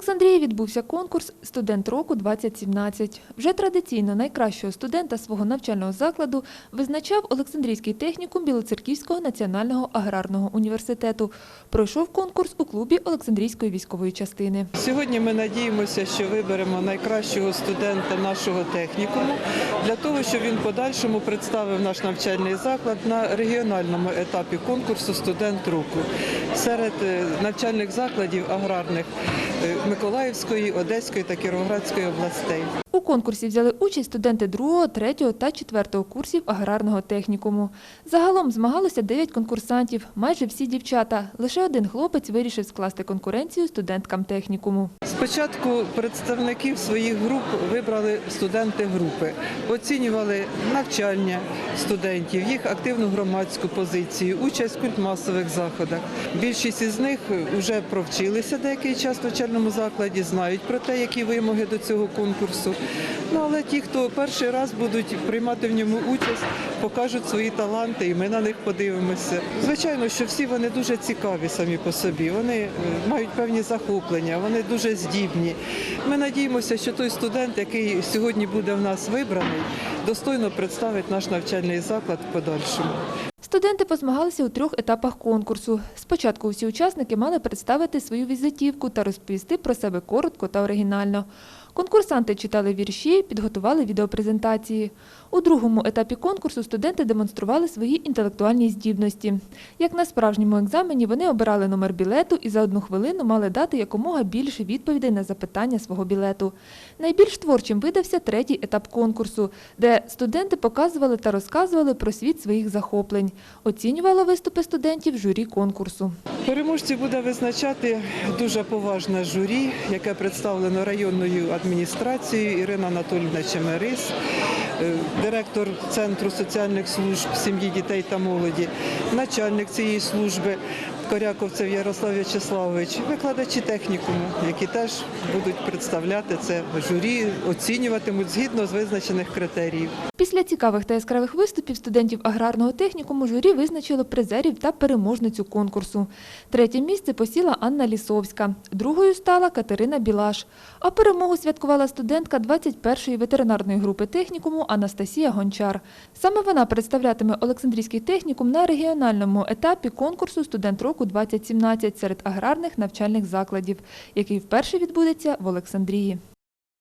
Олександрії відбувся конкурс Студент року 2017. Вже традиційно найкращого студента свого навчального закладу визначав Олександрійський технікум Білоцерківського національного аграрного університету. Пройшов конкурс у клубі Олександрійської військової частини. Сьогодні ми надіємося, що виберемо найкращого студента нашого технікуму для того, щоб він подальшому представив наш навчальний заклад на регіональному етапі конкурсу Студент року серед е, навчальних закладів аграрних Миколаївської, Одеської та Кіровоградської областей. У конкурсі взяли участь студенти 2, 3 та 4 курсів аграрного технікуму. Загалом змагалося 9 конкурсантів, майже всі дівчата. Лише один хлопець вирішив скласти конкуренцію студенткам технікуму. Спочатку представників своїх груп вибрали студенти групи, оцінювали навчання студентів, їх активну громадську позицію, участь в культмасових заходах. Більшість із них вже провчилися деякий час в навчальному закладі, знають про те, які вимоги до цього конкурсу. Ну але ті, хто перший раз будуть приймати в ньому участь, покажуть свої таланти, і ми на них подивимося. Звичайно, що всі вони дуже цікаві самі по собі. Вони е, мають певні захоплення, вони дуже здібні. Ми надіємося, що той студент, який сьогодні буде в нас вибраний, достойно представить наш навчальний заклад в подальшому. Студенти позмагалися у трьох етапах конкурсу. Спочатку усі учасники мали представити свою візитівку та розповісти про себе коротко та оригінально. Конкурсанти читали вірші, підготували відеопрезентації. У другому етапі конкурсу студенти демонстрували свої інтелектуальні здібності. Як на справжньому екзамені, вони обирали номер білету і за одну хвилину мали дати якомога більше відповідей на запитання свого білету. Найбільш творчим видався третій етап конкурсу, де студенти показували та розказували про світ своїх захоплень. Оцінювало виступи студентів журі конкурсу. Переможці буде визначати дуже поважне журі, яке представлено районною адміністрацією Ірина Анатольовна Чемерис, е, директор Центру соціальних служб сім'ї, дітей та молоді, начальник цієї служби Коряковцев Ярослав В'ячеславович, викладачі технікуму, які теж будуть представляти це журі, оцінюватимуть згідно з визначених критеріїв. Після цікавих та яскравих виступів студентів аграрного технікуму журі визначило призерів та переможницю конкурсу. Третє місце посіла Анна Лісовська, другою стала Катерина Білаш. А перемогу святкувала студентка 21-ї ветеринарної групи технікуму Анастасія Гончар. Саме вона представлятиме Олександрійський технікум на регіональному етапі конкурсу Студент року 2017 серед аграрних навчальних закладів, який вперше відбудеться в Олександрії.